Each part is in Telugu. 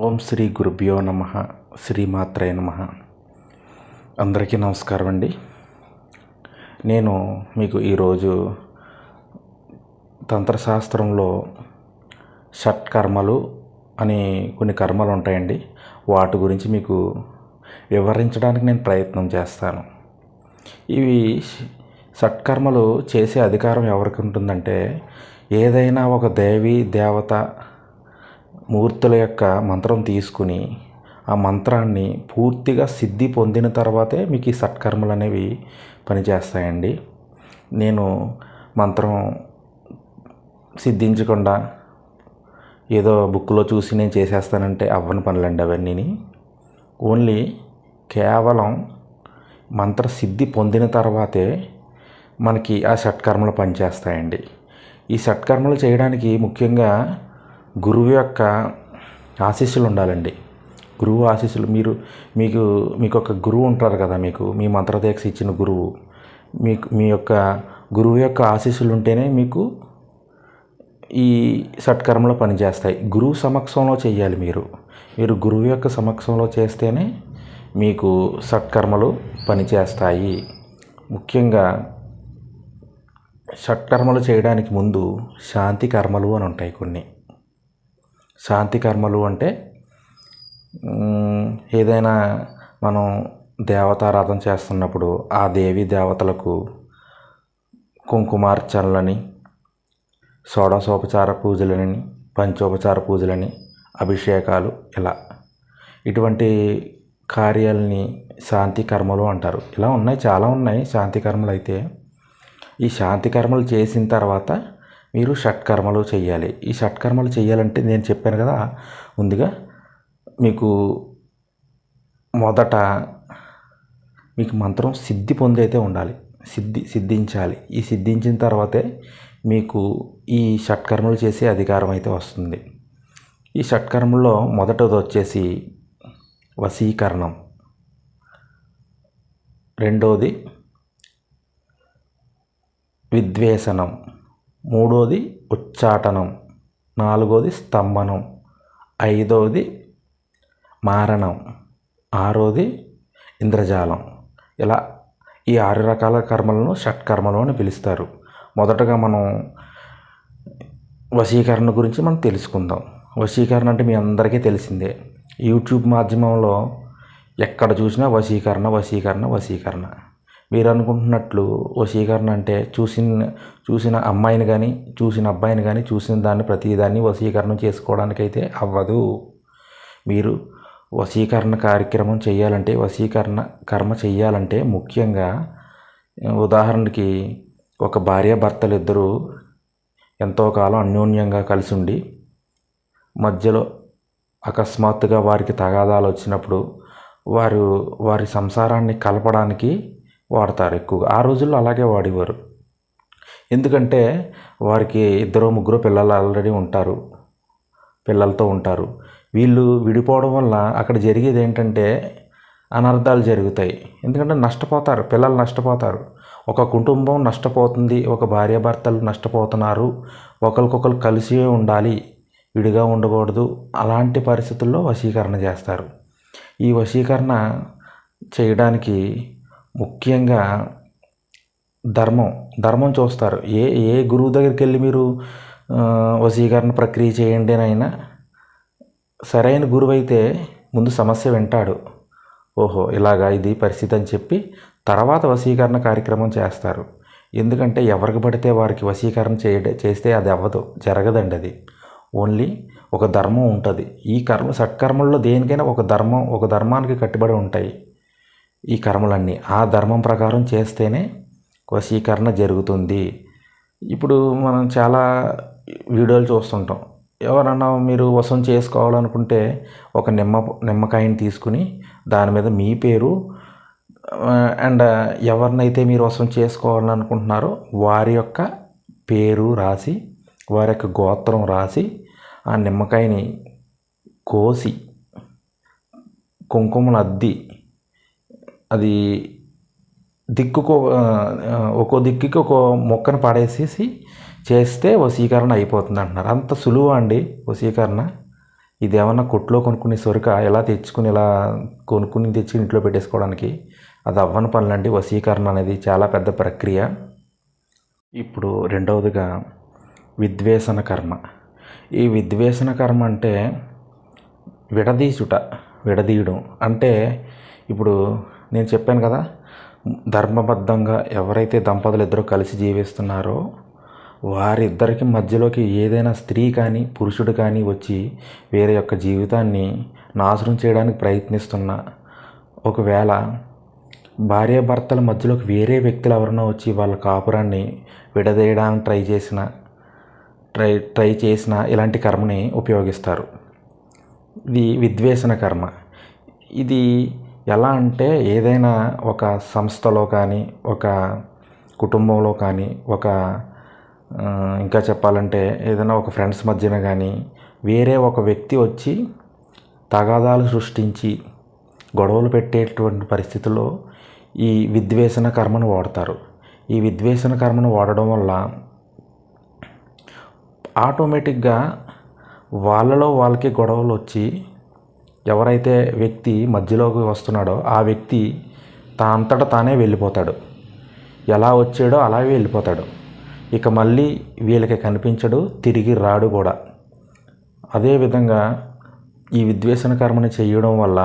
ఓం శ్రీ గురుభ్యో నమ శ్రీమాత్రే నమ. అందరికీ నమస్కారం అండి. నేను మీకు ఈరోజు తంత్రశాస్త్రంలో షట్కర్మలు అని కొన్ని కర్మలు ఉంటాయండి. వాటి గురించి మీకు వివరించడానికి నేను ప్రయత్నం చేస్తాను. ఇవి షట్కర్మలు చేసే అధికారం ఎవరికి ఉంటుందంటే ఏదైనా ఒక దేవి దేవత మూర్తుల యొక్క మంత్రం తీసుకుని ఆ మంత్రాన్ని పూర్తిగా సిద్ధి పొందిన తర్వాతే మీకు ఈ సత్కర్మలు అనేవి పనిచేస్తాయండి. నేను మంత్రం సిద్ధించకుండా ఏదో బుక్లో చూసి నేను చేసేస్తానంటే అవ్వని పనులండి అవన్నీ ఓన్లీ కేవలం మంత్ర సిద్ధి పొందిన తర్వాతే మనకి ఆ షట్కర్మలు పనిచేస్తాయండి. ఈ షట్కర్మలు చేయడానికి ముఖ్యంగా గురువు యొక్క ఆశీస్సులు ఉండాలండి. గురువు ఆశీస్సులు మీరు మీకు మీకు ఒక గురువు ఉంటారు కదా మీకు మీ మంత్రదీక్ష ఇచ్చిన గురువు. మీకు మీ యొక్క గురువు యొక్క ఆశీస్సులు ఉంటేనే మీకు ఈ సత్కర్మలో పనిచేస్తాయి. గురువు సమక్షంలో చేయాలి మీరు. మీరు గురువు యొక్క సమక్షంలో చేస్తేనే మీకు సత్కర్మలు పనిచేస్తాయి. ముఖ్యంగా షట్కర్మలు చేయడానికి ముందు శాంతి కర్మలు అని ఉంటాయి కొన్ని. శాంతి కర్మలు అంటే ఏదైనా మనం దేవతారాధన చేస్తున్నప్పుడు ఆ దేవి దేవతలకు కుంకుమార్చనలని షోడశోపచార పూజలని పంచోపచార పూజలని అభిషేకాలు ఇలా. ఇటువంటి కార్యాలని శాంతి కర్మలు అంటారు. ఇలా ఉన్నాయి చాలా ఉన్నాయి శాంతి కర్మలు అయితే. ఈ శాంతి కర్మలు చేసిన తర్వాత మీరు షట్కర్మలు చేయాలి ఈ షట్కర్మలు చేయాలంటే నేను చెప్పాను కదా ముందుగా మీకు మొదట మీకు మంత్రం సిద్ధి పొంది అయితే ఉండాలి. సిద్ధి సిద్ధించాలి. ఈ సిద్ధించిన తర్వాతే మీకు ఈ షట్కర్మలు చేసే అధికారం అయితే వస్తుంది. ఈ షట్కర్మల్లో మొదటది వచ్చేసి వశీకరణం. రెండోది విద్వేషణం. మూడోది ఉచ్చాటనం నాలుగోది స్తంభనం ఐదోది మారణం ఆరోది ఇంద్రజాలం. ఇలా ఈ ఆరు రకాల కర్మలను షట్కర్మలు అని పిలుస్తారు. మొదటగా మనం వశీకరణ గురించి మనం తెలుసుకుందాం. వశీకరణ అంటే మీ అందరికీ తెలిసిందే. యూట్యూబ్ మాధ్యమంలో ఎక్కడ చూసినా వశీకరణ వశీకరణ వశీకరణ. మీరు అనుకుంటున్నట్లు వశీకరణ అంటే చూసిన చూసిన అమ్మాయిని కానీ చూసిన అబ్బాయిని కానీ చూసిన దాన్ని ప్రతిదాన్ని వశీకరణ చేసుకోవడానికైతే అవ్వదు. మీరు వశీకరణ కార్యక్రమం చేయాలంటే వశీకరణ కర్మ చేయాలంటే ముఖ్యంగా ఉదాహరణకి ఒక భార్య భర్తలు ఇద్దరు ఎంతో కాలం అన్యోన్యంగా కలిసి ఉండి మధ్యలో అకస్మాత్తుగా వారికి తగాదాలు వచ్చినప్పుడు వారు వారి సంసారాన్ని కలపడానికి వాడతారు ఎక్కువగా. ఆ రోజుల్లో అలాగే వాడేవారు. ఎందుకంటే వారికి ఇద్దరు ముగ్గురు పిల్లలు ఆల్రెడీ ఉంటారు. పిల్లలతో ఉంటారు. వీళ్ళు విడిపోవడం వల్ల అక్కడ జరిగేది ఏంటంటే అనర్థాలు జరుగుతాయి. ఎందుకంటే నష్టపోతారు పిల్లలు నష్టపోతారు. ఒక కుటుంబం నష్టపోతుంది ఒక భార్యాభర్తలు నష్టపోతున్నారు ఒకరికొకరు కలిసి ఉండాలి విడిగా ఉండకూడదు అలాంటి పరిస్థితుల్లో వశీకరణ చేస్తారు. ఈ వశీకరణ చేయడానికి ముఖ్యంగా ధర్మం. ధర్మం చూస్తారు. ఏ ఏ గురువు దగ్గరికి వెళ్ళి మీరు వశీకరణ ప్రక్రియ చేయండి అయినా సరైన గురువు అయితే ముందు సమస్య వింటాడు. ఓహో ఇలాగా ఇది పరిస్థితి అని చెప్పి తర్వాత వశీకరణ కార్యక్రమం చేస్తారు. ఎందుకంటే ఎవరికి పడితే వారికి వశీకరణ చేయడ చేస్తే అది అవ్వదు. జరగదండి అది. ఓన్లీ ఒక ధర్మం ఉంటుంది. ఈ కర్మ సత్కర్మల్లో దేనికైనా ఒక ధర్మం ఒక ధర్మానికి కట్టుబడి ఉంటాయి. ఈ కర్మలన్నీ. ఆ ధర్మం ప్రకారం చేస్తేనే వశీకరణ జరుగుతుంది. ఇప్పుడు మనం చాలా వీడియోలు చూస్తుంటాం. ఎవరన్నా మీరు వశం చేసుకోవాలనుకుంటే ఒక నిమ్మ నిమ్మకాయని తీసుకుని దాని మీద మీ పేరు అండ్ ఎవరినైతే మీరు వశం చేసుకోవాలనుకుంటున్నారో వారి యొక్క పేరు రాసి వారి యొక్క గోత్రం రాసి ఆ నిమ్మకాయని కోసి కుంకుమను అద్ది అది దిక్కుకో ఒక్కో దిక్కుకి ఒక మొక్కను పడేసేసి చేస్తే వశీకరణ అయిపోతుంది అంటున్నారు. అంత సులువు అండి వశీకరణ. ఏమన్నా కొట్లో కొనుక్కునే సొరక ఎలా తెచ్చుకుని ఇలా కొనుక్కుని తెచ్చి ఇంట్లో పెట్టేసుకోవడానికి అది అవ్వని పనులండి వశీకరణ అనేది చాలా పెద్ద ప్రక్రియ. ఇప్పుడు రెండవదిగా విద్వేషణ కర్మ. ఈ విద్వేషణ కర్మ అంటే విడదీసుట విడదీయడం. అంటే ఇప్పుడు నేను చెప్పాను కదా ధర్మబద్ధంగా ఎవరైతే దంపతులు ఇద్దరు కలిసి జీవిస్తున్నారో వారిద్దరికి మధ్యలోకి ఏదైనా స్త్రీ కానీ పురుషుడు కానీ వచ్చి వేరే యొక్క జీవితాన్ని నాశనం చేయడానికి ప్రయత్నిస్తున్న ఒకవేళ భార్యాభర్తల మధ్యలోకి వేరే వ్యక్తులు ఎవరైనా వచ్చి వాళ్ళ కాపురాన్ని విడదీయడానికి ట్రై చేసిన ట్రై ట్రై చేసిన ఇలాంటి కర్మని ఉపయోగిస్తారు. ఇది విద్వేషణ కర్మ. ఇది ఎలా అంటే ఏదైనా ఒక సంస్థలో కానీ ఒక కుటుంబంలో కానీ ఒక ఇంకా చెప్పాలంటే ఏదైనా ఒక ఫ్రెండ్స్ మధ్యన కానీ వేరే ఒక వ్యక్తి వచ్చి తగాదాలు సృష్టించి గొడవలు పెట్టేటువంటి పరిస్థితుల్లో ఈ విద్వేషణ కర్మను వాడతారు. ఈ విద్వేషణ కర్మను వాడడం వల్ల ఆటోమేటిక్గా వాళ్ళలో వాళ్ళకి గొడవలు వచ్చి ఎవరైతే వ్యక్తి మధ్యలోకి వస్తున్నాడో ఆ వ్యక్తి తా అంతటా తానే వెళ్ళిపోతాడు. ఎలా వచ్చాడో అలాగే వెళ్ళిపోతాడు. ఇక మళ్ళీ వీళ్ళకి కనిపించడు తిరిగి రాడు కూడా. అదేవిధంగా ఈ విద్వేషణ కర్మని చేయడం వల్ల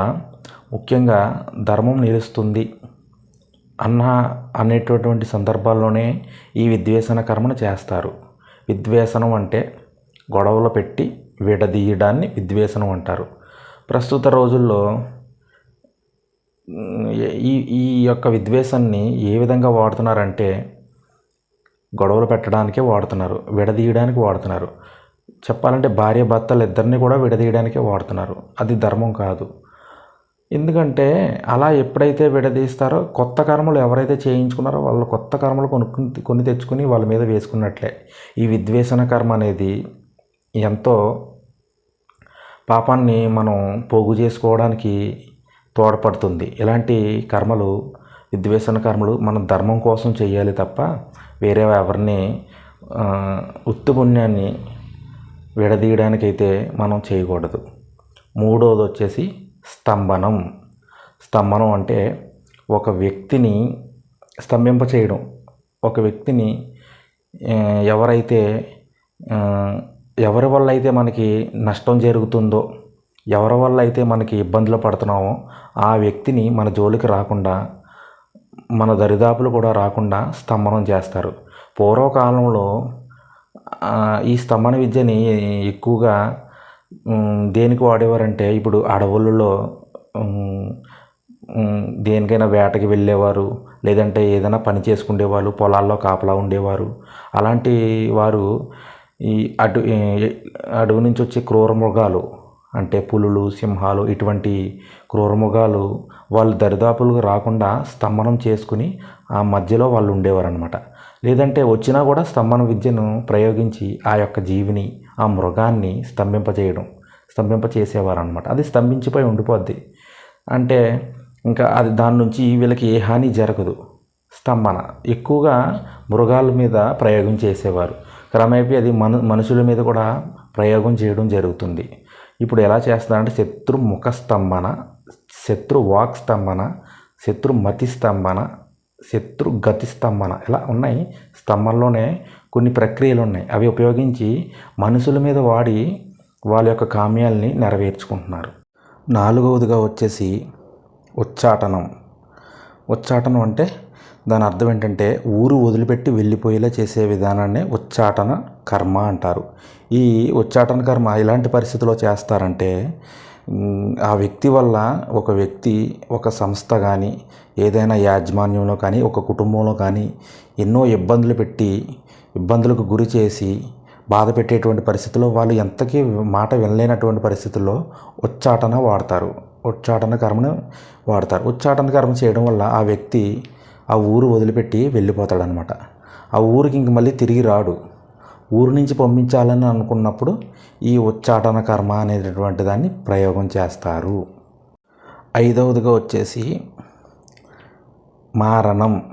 ముఖ్యంగా ధర్మం నిలుస్తుంది అన్న అనేటటువంటి సందర్భాల్లోనే ఈ విద్వేషణ కర్మను చేస్తారు. విద్వేషణం అంటే గొడవలు పెట్టి విడదీయడాన్ని విద్వేషణం అంటారు. ప్రస్తుత రోజుల్లో ఈ ఈ యొక్క విద్వేషాన్ని ఏ విధంగా వాడుతున్నారంటే గొడవలు పెట్టడానికే వాడుతున్నారు విడదీయడానికి వాడుతున్నారు. చెప్పాలంటే భార్య భర్తలు ఇద్దరిని కూడా విడదీయడానికే వాడుతున్నారు. అది ధర్మం కాదు. ఎందుకంటే అలా ఎప్పుడైతే విడదీస్తారో కొత్త కర్మలు ఎవరైతే చేయించుకున్నారో వాళ్ళు కొత్త కర్మలు కొనుక్కుని కొని తెచ్చుకుని వాళ్ళ మీద వేసుకున్నట్లే. ఈ విద్వేషణ కర్మ అనేది ఎంతో పాపాన్ని మనం పోగు చేసుకోవడానికి తోడ్పడుతుంది. ఇలాంటి కర్మలు విద్వేషణ కర్మలు మన ధర్మం కోసం చేయాలి తప్ప వేరే ఎవరిని ఉత్తుపుణ్యాన్ని ఉత్తి పుణ్యాన్ని విడదీయడానికైతే మనం చేయకూడదు. మూడోది వచ్చేసి స్తంభనం. స్తంభనం అంటే ఒక వ్యక్తిని స్తంభింప చేయడం ఒక వ్యక్తిని ఎవరైతే ఎవరి వల్ల అయితే మనకి నష్టం జరుగుతుందో ఎవరి వల్ల అయితే మనకి ఇబ్బందులు పడుతున్నామో ఆ వ్యక్తిని మన జోలికి రాకుండా మన దరిదాపులు కూడా రాకుండా స్తంభనం చేస్తారు. పూర్వకాలంలో ఈ స్తంభన విద్యని ఎక్కువగా దేనికి వాడేవారంటే ఇప్పుడు అడవులలో దేనికైనా వేటకి వెళ్ళేవారు లేదంటే ఏదైనా పని చేసుకునేవాళ్ళు పొలాల్లో కాపలా ఉండేవారు. అలాంటి వారు ఈ అటు అడవి నుంచి వచ్చే క్రూర మృగాలు అంటే పులులు సింహాలు ఇటువంటి క్రూర మృగాలు వాళ్ళు దరిదాపులకు రాకుండా స్తంభనం చేసుకుని ఆ మధ్యలో వాళ్ళు ఉండేవారు అనమాట లేదంటే వచ్చినా కూడా స్తంభన విద్యను ప్రయోగించి ఆ యొక్క జీవిని ఆ మృగాన్ని స్తంభింపజేయడం స్తంభింపచేసేవారు అనమాట అది స్తంభించిపోయి ఉండిపోద్ది. అంటే ఇంకా అది దాని నుంచి వీళ్ళకి ఏ హాని జరగదు. స్తంభన ఎక్కువగా మృగాల మీద ప్రయోగం చేసేవారు. క్రమేపీ అది మను మనుషుల మీద కూడా ప్రయోగం చేయడం జరుగుతుంది. ఇప్పుడు ఎలా చేస్తారంటే శత్రు ముఖ స్తంభన శత్రు వాక్ స్తంభన శత్రు మతి స్తంభన శత్రు గతి స్తంభన ఇలా ఉన్నాయి. స్తంభంలోనే కొన్ని ప్రక్రియలు ఉన్నాయి. అవి ఉపయోగించి మనుషుల మీద వాడి వాళ్ళ యొక్క కామ్యాల్ని నెరవేర్చుకుంటున్నారు. నాలుగవదిగా వచ్చేసి ఉచ్చాటనం. ఉచ్చాటనం అంటే దాని అర్థం ఏంటంటే ఊరు వదిలిపెట్టి వెళ్ళిపోయేలా చేసే విధానాన్ని ఉచ్చాటన కర్మ అంటారు. ఈ ఉచ్చాటన కర్మ ఎలాంటి పరిస్థితిలో చేస్తారంటే ఆ వ్యక్తి వల్ల ఒక వ్యక్తి ఒక సంస్థ కానీ ఏదైనా యాజమాన్యంలో కానీ ఒక కుటుంబంలో కానీ ఎన్నో ఇబ్బందులు పెట్టి ఇబ్బందులకు గురి చేసి బాధ పెట్టేటువంటి పరిస్థితుల్లో వాళ్ళు ఎంతకీ మాట వినలేనటువంటి పరిస్థితుల్లో ఉచ్చాటన వాడతారు. ఉచ్చాటన కర్మను వాడతారు. ఉచ్చాటన కర్మ చేయడం వల్ల ఆ వ్యక్తి ఆ ఊరు వదిలిపెట్టి వెళ్ళిపోతాడనమాట. ఆ ఊరికి ఇంక మళ్ళీ తిరిగి రాడు. ఊరు నుంచి పంపించాలని అనుకున్నప్పుడు ఈ ఉచ్చాటన కర్మ అనేటటువంటి దాన్ని ప్రయోగం చేస్తారు. ఐదవదిగా వచ్చేసి మారణం.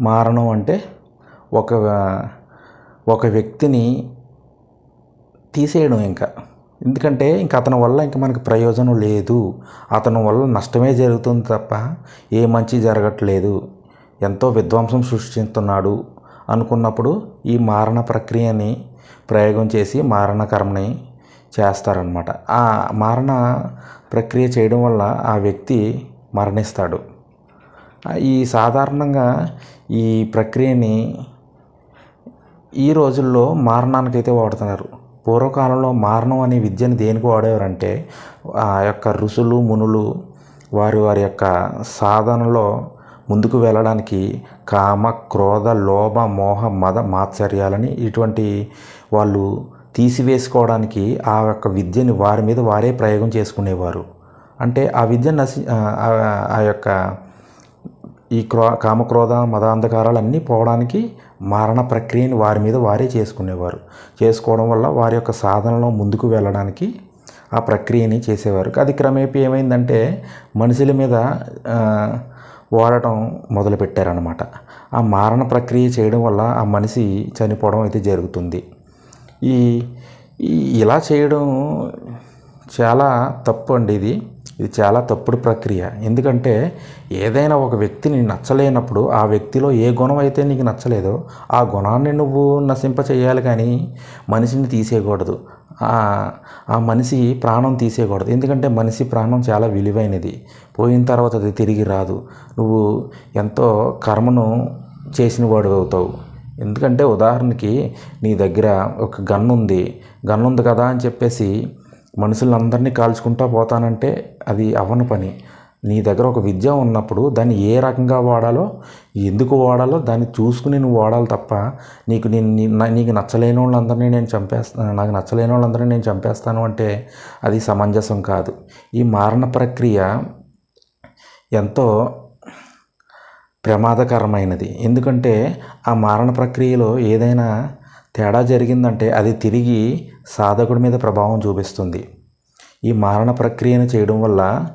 మారణం అంటే ఒక ఒక వ్యక్తిని తీసేయడం ఇంకా. ఎందుకంటే ఇంక అతని వల్ల ఇంక మనకి ప్రయోజనం లేదు. అతని వల్ల నష్టమే జరుగుతుంది తప్ప ఏ మంచి జరగట్లేదు. ఎంతో విధ్వంసం సృష్టిస్తున్నాడు అనుకున్నప్పుడు ఈ మారణ ప్రక్రియని ప్రయోగం చేసి మారణ కర్మని చేస్తారనమాట ఆ మారణ ప్రక్రియ చేయడం వల్ల ఆ వ్యక్తి మరణిస్తాడు. ఈ సాధారణంగా ఈ ప్రక్రియని ఈ రోజుల్లో మారణానికైతే వాడుతున్నారు. పూర్వకాలంలో మారణం అనే విద్యను దేనికి వాడేవారంటే ఆ యొక్క ఋషులు మునులు వారి వారి యొక్క సాధనలో ముందుకు వెళ్ళడానికి కామ క్రోధ లోభ మోహ మద మాత్సర్యాలని ఇటువంటి వాళ్ళు తీసివేసుకోవడానికి ఆ యొక్క విద్యని వారి మీద వారే ప్రయోగం చేసుకునేవారు. అంటే ఆ విద్య నశి ఆ యొక్క ఈ క్రో కామక్రోధ మదాంధకారాలు అన్నీ పోవడానికి మారణ ప్రక్రియని వారి మీద వారే చేసుకునేవారు. చేసుకోవడం వల్ల వారి యొక్క సాధనలో ముందుకు వెళ్ళడానికి ఆ ప్రక్రియని చేసేవారు. అది క్రమేపీ ఏమైందంటే మనుషుల మీద వాడటం మొదలుపెట్టారనమాట ఆ మారణ ప్రక్రియ చేయడం వల్ల ఆ మనిషి చనిపోవడం అయితే జరుగుతుంది. ఈ ఇలా చేయడం చాలా తప్పు అండి ఇది. ఇది చాలా తప్పుడు ప్రక్రియ. ఎందుకంటే ఏదైనా ఒక వ్యక్తిని నచ్చలేనప్పుడు ఆ వ్యక్తిలో ఏ గుణం అయితే నీకు నచ్చలేదో ఆ గుణాన్ని నువ్వు నశింప చేయాలి కానీ మనిషిని తీసేయకూడదు. ఆ మనిషి ప్రాణం తీసేయకూడదు. ఎందుకంటే మనిషి ప్రాణం చాలా విలువైనది. పోయిన తర్వాత అది తిరిగి రాదు. నువ్వు ఎంతో కర్మను చేసిన వాడు అవుతావు. ఎందుకంటే ఉదాహరణకి నీ దగ్గర ఒక గన్ ఉంది గన్ ఉంది కదా అని చెప్పేసి మనుషులందరినీ కాల్చుకుంటూ పోతానంటే అది అవ్వని పని. నీ దగ్గర ఒక విద్య ఉన్నప్పుడు దాన్ని ఏ రకంగా వాడాలో ఎందుకు వాడాలో దాన్ని చూసుకుని నువ్వు వాడాలి తప్ప నీకు నేను నీకు నచ్చలేని వాళ్ళందరినీ నేను చంపేస్తాను నాకు నచ్చలేని వాళ్ళందరినీ నేను చంపేస్తాను అంటే అది సమంజసం కాదు. ఈ మారణ ప్రక్రియ ఎంతో ప్రమాదకరమైనది. ఎందుకంటే ఆ మారణ ప్రక్రియలో ఏదైనా తేడా జరిగిందంటే అది తిరిగి సాధకుడి మీద ప్రభావం చూపిస్తుంది. ఈ మారణ ప్రక్రియను చేయడం వల్ల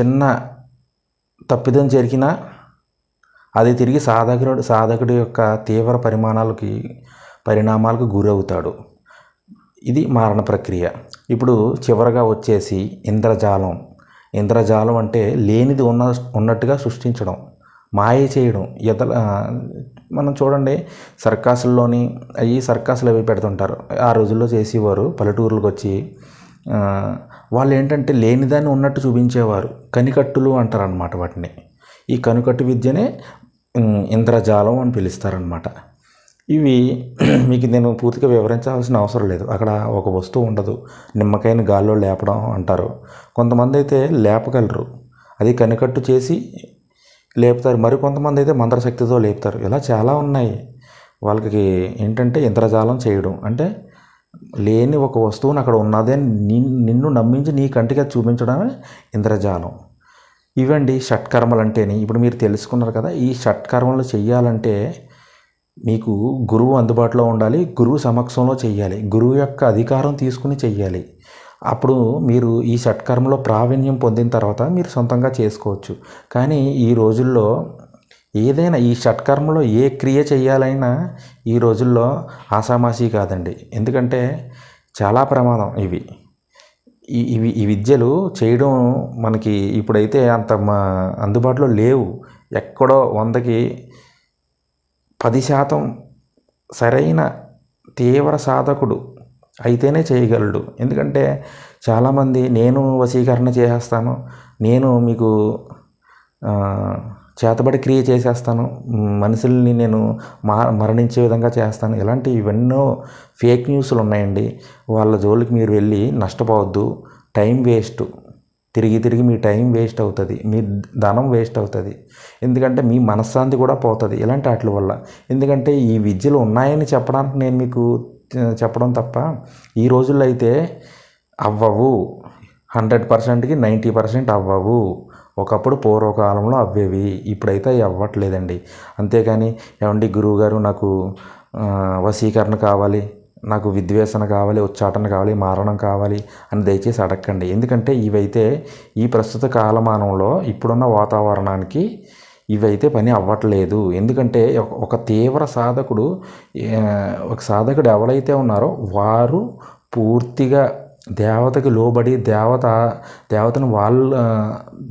చిన్న తప్పిదం జరిగినా అది తిరిగి సాధకుడు సాధకుడి యొక్క తీవ్ర పరిమాణాలకి పరిణామాలకు గురవుతాడు. ఇది మారణ ప్రక్రియ. ఇప్పుడు చివరగా వచ్చేసి ఇంద్రజాలం. ఇంద్రజాలం అంటే లేనిది ఉన్న ఉన్నట్టుగా సృష్టించడం మాయ చేయడం ఎదల మనం చూడండి సర్కాసుల్లోని అవి సర్కాసులు అవి పెడుతుంటారు? ఆ రోజుల్లో చేసేవారు పల్లెటూర్లకు వచ్చి వాళ్ళు ఏంటంటే లేనిదాన్ని ఉన్నట్టు చూపించేవారు. కనికట్టులు అంటారు అనమాట వాటిని. ఈ కనుకట్టు విద్యనే ఇంద్రజాలం అని పిలుస్తారనమాట ఇవి మీకు నేను పూర్తిగా వివరించాల్సిన అవసరం లేదు. అక్కడ ఒక వస్తువు ఉండదు. నిమ్మకాయని గాల్లో లేపడం అంటారు. కొంతమంది అయితే లేపగలరు. అది కనికట్టు చేసి లేపుతారు. మరి కొంతమంది అయితే మంత్రశక్తితో లేపుతారు. ఇలా చాలా ఉన్నాయి. వాళ్ళకి ఏంటంటే ఇంద్రజాలం చేయడం. అంటే లేని ఒక వస్తువుని అక్కడ ఉన్నదే నిన్ను నమ్మించి నీ కంటికి అది చూపించడమే ఇంద్రజాలం. ఇవండి షట్కర్మలు అంటేని ఇప్పుడు మీరు తెలుసుకున్నారు కదా ఈ షట్కర్మలు చెయ్యాలంటే మీకు గురువు అందుబాటులో ఉండాలి గురువు సమక్షంలో చెయ్యాలి గురువు యొక్క అధికారం తీసుకుని చెయ్యాలి. అప్పుడు మీరు ఈ షట్కర్మలో ప్రావీణ్యం పొందిన తర్వాత మీరు సొంతంగా చేసుకోవచ్చు. కానీ ఈ రోజుల్లో ఏదైనా ఈ షట్కర్మలో ఏ క్రియ చేయాలైనా ఈ రోజుల్లో ఆసామాసీ కాదండి. ఎందుకంటే చాలా ప్రమాదం ఇవి. ఇవి ఈ విద్యలు చేయడం మనకి ఇప్పుడైతే అంత మా అందుబాటులో లేవు. ఎక్కడో వందకి పది శాతం సరైన తీవ్ర సాధకుడు అయితేనే చేయగలడు. ఎందుకంటే చాలామంది నేను వశీకరణ చేసేస్తాను నేను మీకు చేతబడి క్రియ చేసేస్తాను మనుషుల్ని నేను మా మరణించే విధంగా చేస్తాను. ఇలాంటి ఇవన్నో ఫేక్ న్యూస్లు ఉన్నాయండి. వాళ్ళ జోలికి మీరు వెళ్ళి నష్టపోవద్దు టైం వేస్ట్. తిరిగి తిరిగి మీ టైం వేస్ట్ అవుతుంది మీ ధనం వేస్ట్ అవుతుంది. ఎందుకంటే మీ మనశ్శాంతి కూడా పోతుంది ఇలాంటి వాటి వల్ల. ఎందుకంటే ఈ విద్యలు ఉన్నాయని చెప్పడానికి నేను మీకు చెప్పడం తప్ప ఈ రోజుల్లో అయితే అవ్వవు. హండ్రెడ్ పర్సెంట్కి నైంటీ పర్సెంట్ అవ్వవు. ఒకప్పుడు పూర్వకాలంలో అవ్వేవి ఇప్పుడైతే అవి అవ్వట్లేదండి. అంతేకాని ఏమండి గురువుగారు నాకు వశీకరణ కావాలి నాకు విద్వేషణ కావాలి ఉచ్చాటన కావాలి మారణం కావాలి అని దయచేసి అడగండి ఎందుకంటే ఇవైతే ఈ ప్రస్తుత కాలమానంలో ఇప్పుడున్న వాతావరణానికి ఇవైతే పని అవ్వట్లేదు. ఎందుకంటే ఒక తీవ్ర సాధకుడు ఒక సాధకుడు ఎవరైతే ఉన్నారో వారు పూర్తిగా దేవతకి లోబడి దేవత దేవతను వాళ్ళ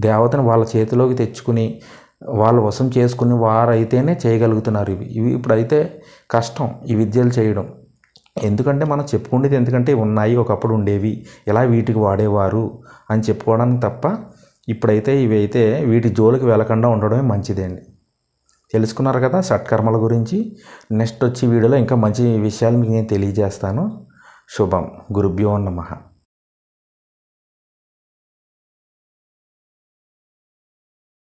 దేవతను వాళ్ళ చేతిలోకి తెచ్చుకుని వాళ్ళ వశం చేసుకుని వారైతేనే చేయగలుగుతున్నారు ఇవి. ఇవి ఇప్పుడైతే కష్టం ఈ విద్యలు చేయడం. ఎందుకంటే మనం చెప్పుకునేది ఎందుకంటే ఉన్నాయి ఒకప్పుడు ఉండేవి. ఇలా వీటికి వాడేవారు అని చెప్పుకోవడానికి తప్ప ఇప్పుడైతే ఇవి అయితే వీటి జోలికి వెళ్ళకుండా ఉండడమే మంచిదండి తెలుసుకున్నారు కదా సత్కర్మల గురించి. నెక్స్ట్ వచ్చి వీడియోలో ఇంకా మంచి విషయాలు మీకు నేను తెలియజేస్తాను. శుభం. గురుభ్యో నమః.